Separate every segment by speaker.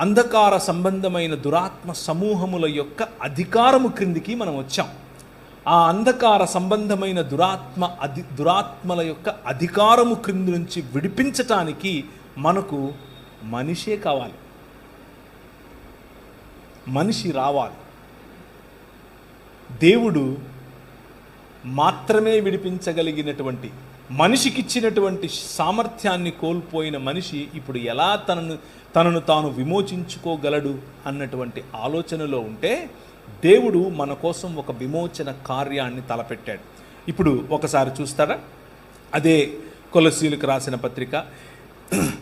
Speaker 1: అంధకార సంబంధమైన దురాత్మ సమూహముల యొక్క అధికారము క్రిందికి మనం వచ్చాం. ఆ అంధకార సంబంధమైన దురాత్మ అధి దురాత్మల యొక్క అధికారము క్రింది నుంచి విడిపించటానికి మనకు మనిషే కావాలి. మనిషి రావాలి. దేవుడు మాత్రమే విడిపించగలిగినటువంటి మనిషికిచ్చినటువంటి సామర్థ్యాన్ని కోల్పోయిన మనిషి ఇప్పుడు ఎలా తనను తనను తాను విమోచించుకోగలడు అన్నటువంటి ఆలోచనలో ఉంటే దేవుడు మన కోసం ఒక విమోచన కార్యాన్ని తలపెట్టాడు. ఇప్పుడు ఒకసారి చూస్తారా? అదే కొలసీలకు రాసిన పత్రిక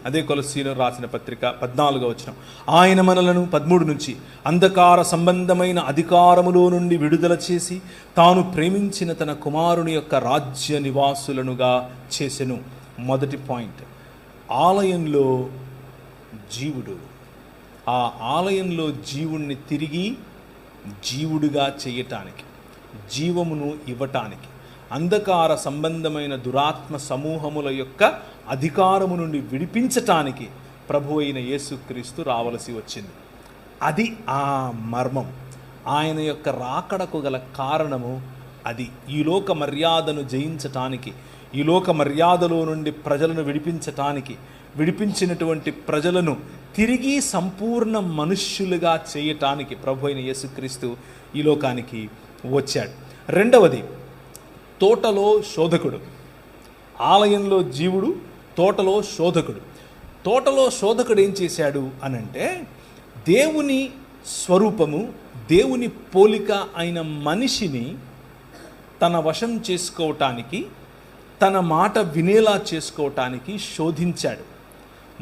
Speaker 1: అదే కొలసీలో రాసిన పత్రిక పద్నాలుగో వచ్చిన ఆయన మనలను పదమూడు నుంచి అంధకార సంబంధమైన అధికారములో నుండి విడుదల చేసి తాను ప్రేమించిన తన కుమారుని యొక్క రాజ్య నివాసులనుగా చేసెను. మొదటి పాయింట్. ఆలయంలో జీవుడు. ఆ ఆలయంలో జీవుణ్ణి తిరిగి జీవుడిగా చేయటానికి జీవమును ఇవ్వటానికి అంధకార సంబంధమైన దురాత్మ సమూహముల యొక్క అధికారము నుండి విడిపించటానికి ప్రభు అయిన యేసుక్రీస్తు రావలసి వచ్చింది. అది ఆ మర్మం. ఆయన యొక్క రాకడకు గల కారణము అది. ఈ లోక మర్యాదను జయించటానికి ఈ లోక మర్యాదలో నుండి ప్రజలను విడిపించటానికి విడిపించినటువంటి ప్రజలను తిరిగి సంపూర్ణ మనుష్యులుగా చేయటానికి ప్రభు అయిన యేసుక్రీస్తు ఈ లోకానికి వచ్చాడు. రెండవది తోటలో శోధకుడు. ఆలయంలో జీవుడు తోటలో శోధకుడు. తోటలో శోధకుడు ఏం చేశాడు అనంటే దేవుని స్వరూపము దేవుని పోలిక అయిన మనిషిని తన వశం చేసుకోవటానికి తన మాట వినేలా చేసుకోవటానికి శోధించాడు.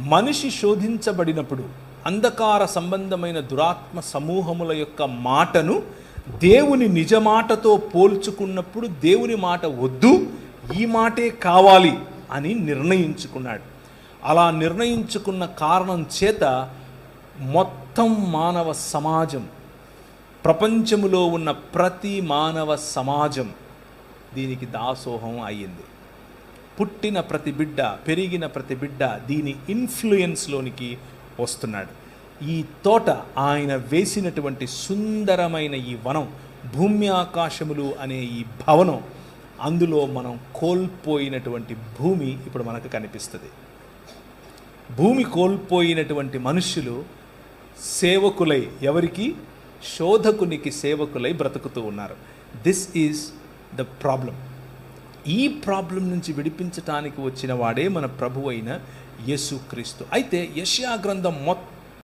Speaker 1: మనిషి శోధించబడినప్పుడు అంధకార సంబంధమైన దురాత్మ సమూహముల యొక్క మాటను దేవుని నిజ మాటతో పోల్చుకున్నప్పుడు దేవుని మాట వద్దు ఈ మాటే కావాలి అని నిర్ణయించుకున్నాడు. అలా నిర్ణయించుకున్న కారణం చేత మొత్తం మానవ సమాజం ప్రపంచములో ఉన్న ప్రతి మానవ సమాజం దీనికి దాసోహం అయ్యింది. పుట్టిన ప్రతి బిడ్డ పెరిగిన ప్రతి బిడ్డ దీని ఇన్ఫ్లుయెన్స్లోనికి వస్తున్నాడు. ఈ తోట ఆయన వేసినటువంటి సుందరమైన ఈ వనం భూమి ఆకాశములు అనే ఈ భవనం అందులో మనం కోల్పోయినటువంటి భూమి ఇప్పుడు మనకు కనిపిస్తుంది. భూమి కోల్పోయినటువంటి మనుషులు సేవకులై ఎవరికి? శోధకునికి సేవకులై బ్రతుకుతూ ఉన్నారు. దిస్ ఈజ్ ద ప్రాబ్లం ఈ ప్రాబ్లం నుంచి విడిపించటానికి వచ్చిన వాడే మన ప్రభు అయిన యేసుక్రీస్తు. అయితే యష్యా గ్రంథం మొత్తం